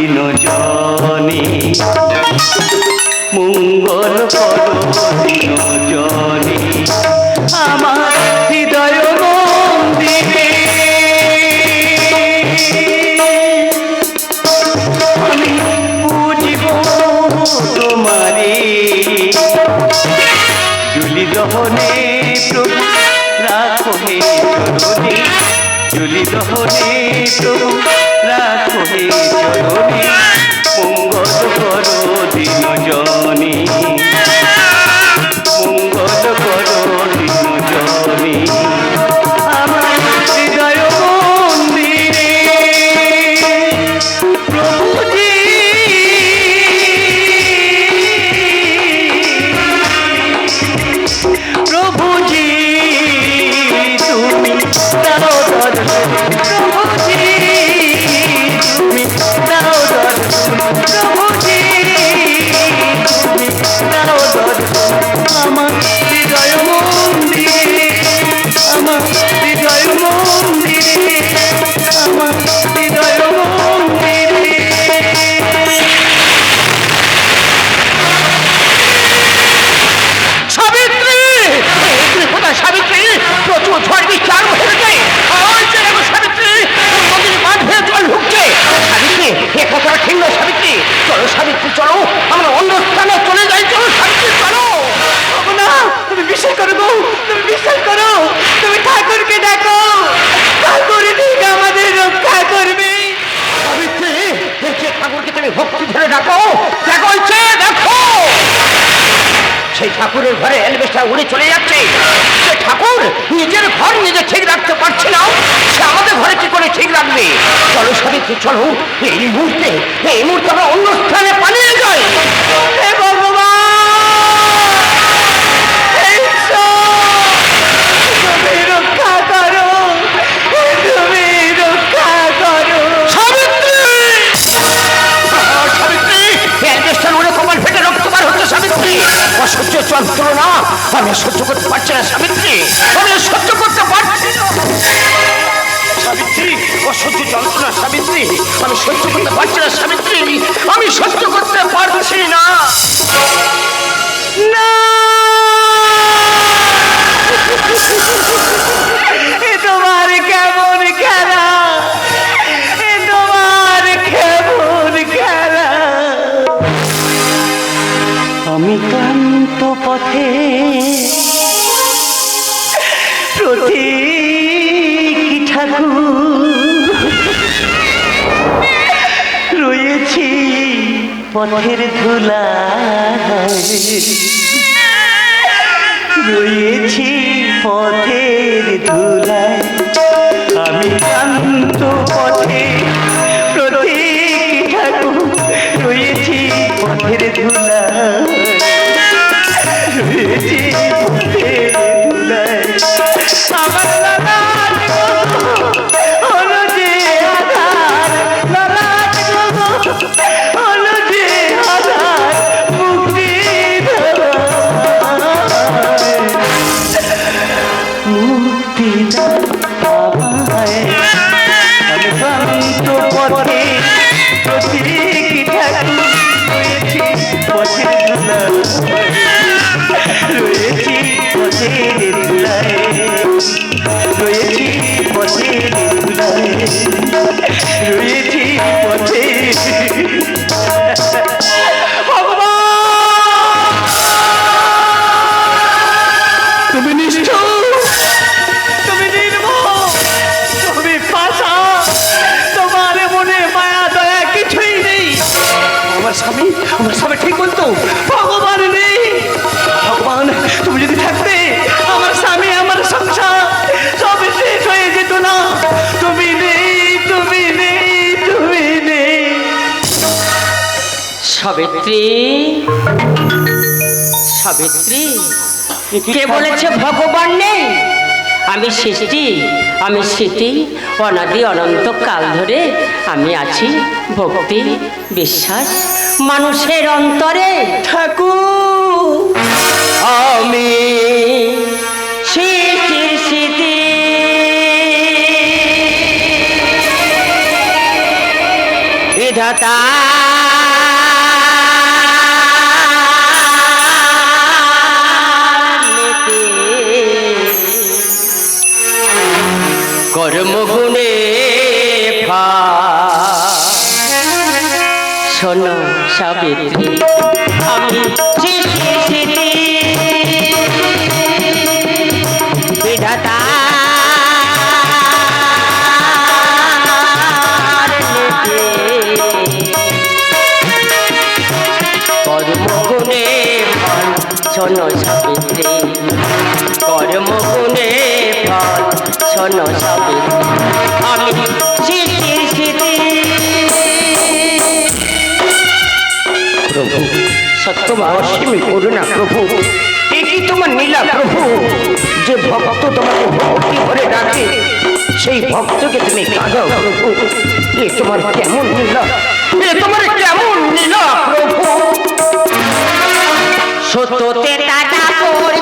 দিন জনে। মঙ্গল কর দিন আমার হৃদয় মন্দিরে। আমি বুঝিব তোমারে। জুলি দহনে প্রভু, রাখো হে চরণে জুলি দহনে প্রভু রাখো চরণে মঙ্গল করো দিন জনে মঙ্গল করো দিন জনে আমার হৃদয় প্রভুজি। ভক্তি ধরে ডাকো দেখো দেখো। সেই ঠাকুরের ঘরে এলবেস্টার উড়ে চলে যাচ্ছে। সে ঠাকুর নিজের ঘর নিজে ঠিক রাখতে পারছে না। সে আমাদের ঘরে কি করে ঠিক রাখবে? চলো সবাই, চলো, এই মুহূর্তে এই মুহূর্তে আমরা অন্য স্থানে আমি সহ্য করতে পারছি না, সাবিত্রী। আমি সহ্য করতে পারছি না। সাবিত্রী, অসহ্য যন্ত্রণা, সাবিত্রী। আমি সহ্য করতে পারছি না, সাবিত্রী। আমি সহ্য করতে পারছি না। না। প্রতীকী ঠাকুর। রয়েছি পথের ধুলা রয়েছি পথের ধুলায়। রয়েছি পথে সাবিত্রী। সাবিত্রী, কে বলেছে ভগবান নেই? আমি সৃষ্টি, আমি স্মৃতি, অনাদি অনন্তকাল ধরে আমি আছি ভক্তি, বিশ্বাস, মানুষের অন্তরে। ঠাকুর, আমি সৃষ্টির স্মৃতি। বিধাতা সাবিত্রী আমি বিধাতা কর্মগুণে ফল শোনো সাবিত্রী কর্মগুণে ফল শোনো সাবিত্রী আমি প্রভু। সত্যমা অসীম করুণা প্রভু। একই তোমার নীলা প্রভু। যে ভক্ত তোমাকে ভক্তি ভরে ডাকে, সেই ভক্তকে তুমি কাঁদাও প্রভু। এ তোমার কেমন নীলা? এ তোমার কেমন নীলা প্রভু? সত্যতে দাদা পর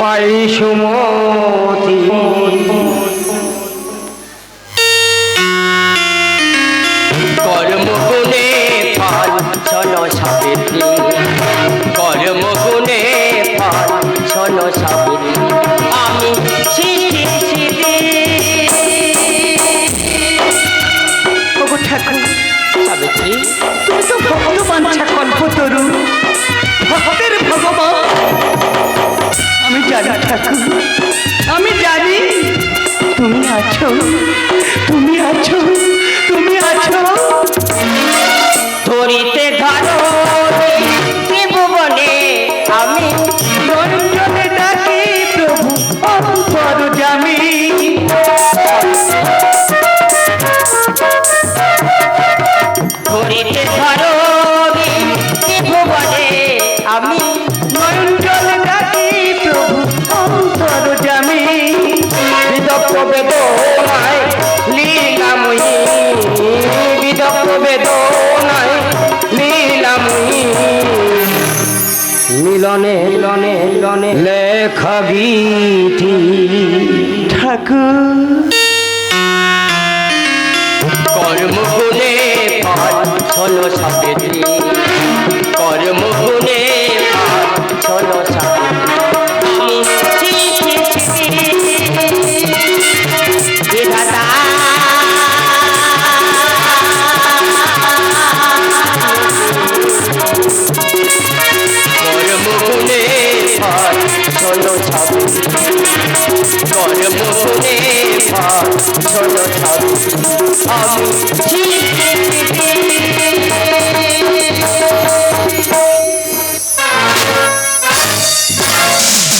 পাই সুমতি আছো? তুমি আছো? লীলাময়ী মিলনে মিলনে মিলনে লেখা গীতি ঠাকুর। কর্মগুণে ফল শোনো সাবিত্রী ঝোলো ছাবি কর্ম করে ভা ঝোলো ছাবি আমি